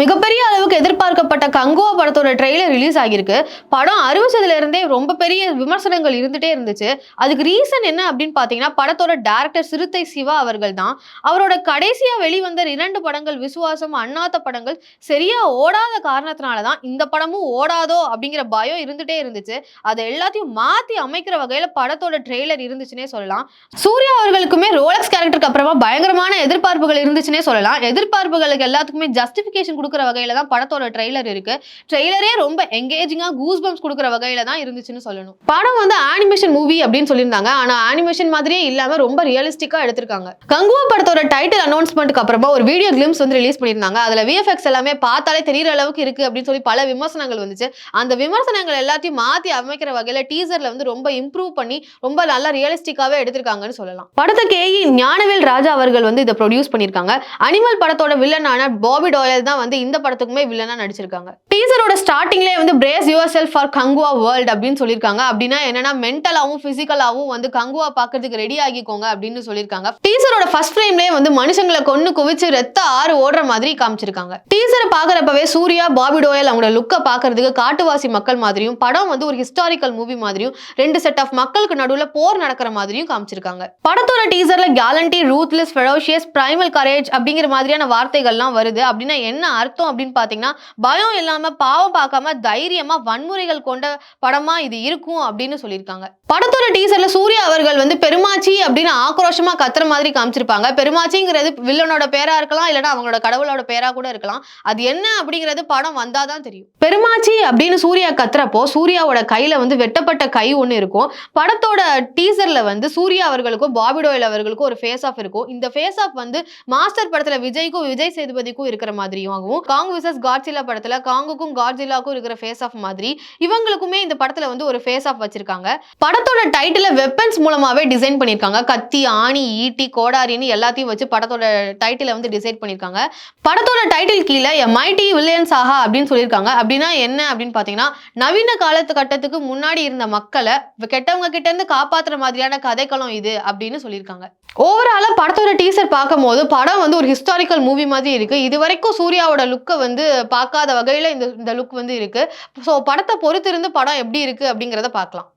மிகப்பெரிய அளவுக்கு எதிர்பார்க்கப்பட்ட கங்குவா படத்தோட ட்ரெய்லர் ரிலீஸ் ஆகியிருக்கு. படம் அறிவிச்சதுல இருந்தே ரொம்ப பெரிய விமர்சனங்கள் இருந்துட்டே இருந்துச்சு. அதுக்கு ரீசன் என்ன அப்படின்னு பார்த்தீங்கன்னா படத்தோட டேரக்டர் சிறுத்தை சிவா அவர்கள் தான். அவரோட கடைசியாக வெளிவந்த இரண்டு படங்கள் விசுவாசம் அண்ணாத்த படங்கள் சரியா ஓடாத காரணத்தினால தான் இந்த படமும் ஓடாதோ அப்படிங்கிற பயம் இருந்துட்டே இருந்துச்சு. அதை எல்லாத்தையும் மாற்றி அமைக்கிற வகையில் படத்தோட ட்ரெய்லர் இருந்துச்சுன்னே சொல்லலாம். சூர்யா அவர்களுக்குமே ரோலக்ஸ் கேரக்டருக்கு அப்புறமா பயங்கரமான எதிர்பார்ப்புகள் இருந்துச்சுன்னே சொல்லலாம். எதிர்பார்ப்புகளுக்கு எல்லாத்துக்குமே ஜஸ்டிஃபிகேஷன் கொடுக்குற வகையில தான் படத்தோட ட்ரெய்லர் இருக்கு. ட்ரெய்லரே ரொம்ப எங்கேஜிங்காக கூஸ் பம்ப்ஸ் கொடுக்குற வகையில தான் இருந்துச்சுன்னு சொல்லணும். படம் வந்து அனிமேஷன் மூவி அப்படின்னு சொல்லியிருந்தாங்க. ஆனா அனிமேஷன் மாதிரியே இல்லாம ரொம்ப ரியலிஸ்டிக்கா எடுத்திருக்காங்க. கங்குவா படத்தோட டைட்டில் அனௌன்ஸ்மெண்ட்க்கு அப்புறமா ஒரு வீடியோ கிளிம்ஸ் வந்து ரிலீஸ் பண்ணியிருந்தாங்க. அதுல விஎஃப்எக்ஸ் எல்லாமே பார்த்தாலே தெரியற அளவுக்கு இருக்கு அப்படின்னு சொல்லி பல விமர்சனங்கள் வந்துச்சு. அந்த விமர்சனங்கள் எல்லாத்தையும் மாத்தி அமைக்கிற வகையில டீசர்ல வந்து ரொம்ப இம்ப்ரூவ் பண்ணி ரொம்ப நல்லா ரியலிஸ்டிக்காவே எடுத்திருக்காங்கன்னு சொல்லலாம். படத்துக்கு ஏஇ ஞானவேல் ராஜா அவர்கள் வந்து இதை ப்ரொடியூஸ் பண்ணியிருக்காங்க. அனிமல் படத்தோட வில்லனான பாபி டோயல் தான் வந்து இந்த படத்துக்குமே வில்லனா நடிச்சிருக்காங்க. டீசரோட ஸ்டார்டிங்லேயே வந்து brace yourself for Kanguva world அப்படின்னு சொல்லியிருக்காங்க. அப்படின்னா என்னன்னா மென்டலாவும் பிசிக்கலாவும் வந்து கங்குவா பார்க்கறதுக்கு ரெடி ஆகிக்கோங்க அப்படின்னு சொல்லியிருக்காங்க. டீசரோட ஃபர்ஸ்ட் ஃப்ரேம்லேயே வந்து மனுஷங்களை கொண்டு குவிச்சு ரத்த ஆறு ஓடுற மாதிரி காமிச்சிருக்காங்க. டீசரை பார்க்குறப்பவே சூர்யா பாபி டோயல் அவங்களோட லுக்கை பார்க்கறதுக்கு காட்டுவாசி மக்கள் மாதிரியும் படம் வந்து ஒரு ஹிஸ்டாரிக்கல் மூவி மாதிரியும் ரெண்டு செட் ஆஃப் மக்களுக்கு நடுவில் போர் நடக்கிற மாதிரியும் காமிச்சிருக்காங்க. படத்தோட டீசர்ல gallantry ruthless ferocious primal courage அப்படிங்கிற மாதிரியான வார்த்தைகள்லாம் வருது. அப்படின்னா என்ன அர்த்தம் அப்படின்னு பார்த்தீங்கன்னா பயம் இல்லாம பாவம் பார்க்காம தைரியமா வன்முறைகள் கொண்ட படமா இது இருக்கும் அப்படின்னு சொல்லியிருக்காங்க. படத்தோட டீசர்ல சூர்யா அவர்கள் வந்து பெருமாச்சி அப்படின்னு ஆக்ரோஷமா கத்துற மாதிரி காமிச்சிருப்பாங்க. பெருமாச்சிங்கிறது வில்லனோட பேரா இருக்கலாம் இல்லைன்னா அவங்களோட கடவுளோட பேரா கூட இருக்கலாம். அது என்ன அப்படிங்கிறது படம் வந்தாதான் தெரியும். பெருமாச்சி அப்படின்னு சூர்யா கத்துறப்போ சூர்யாவோட கையில வந்து வெட்டப்பட்ட கை ஒன்று இருக்கும். படத்தோட டீசர்ல வந்து சூர்யா அவர்களுக்கும் பாபி டோயல் அவர்களுக்கும் ஒரு ஃபேஸ் ஆஃப் இருக்கும். இந்த ஃபேஸ் ஆஃப் வந்து மாஸ்டர் படத்துல விஜய்க்கும் விஜய் சேதுபதிக்கும் இருக்கிற மாதிரியும் காங் விசஸ் காட்ஜிலா படத்துல காங்குக்கும் காட்ஜிலாக்கும் இருக்கிற ஃபேஸ் ஆஃப் மாதிரி இவங்களுக்குமே இந்த படத்துல வந்து ஒரு ஃபேஸ் ஆஃப் வச்சிருக்காங்க. படத்தோட டைட்டில வெப்பன்ஸ் மூலமாவே டிசைன் பண்ணியிருக்காங்க. கத்தி ஆணி ஈட்டி கோடாரின்னு எல்லாத்தையும் வச்சு படத்தோட டைட்டில வந்து டிசைட் பண்ணியிருக்காங்க. படத்தோட டைட்டில் கீழே மைட்டி வில்லியன்ஸ் ஆஹா அப்படின்னு சொல்லியிருக்காங்க. அப்படின்னா என்ன அப்படின்னு பார்த்தீங்கன்னா நவீன காலத்து கட்டத்துக்கு முன்னாடி இருந்த மக்களை கெட்டவங்க கிட்ட இருந்து காப்பாத்துற மாதிரியான கதைக்களம் இது அப்படின்னு சொல்லியிருக்காங்க. ஓவராலாக படத்தோட டீசர் பார்க்கும்போது படம் வந்து ஒரு ஹிஸ்டாரிக்கல் மூவி மாதிரி இருக்குது இது வரைக்கும் சூர்யாவோட லுக்கை வந்து பார்க்காத வகையில் இந்த இந்த லுக் வந்து இருக்குது ஸோ படத்தை பொறுத்திருந்து படம் எப்படி இருக்குது அப்படிங்கிறத பார்க்கலாம்.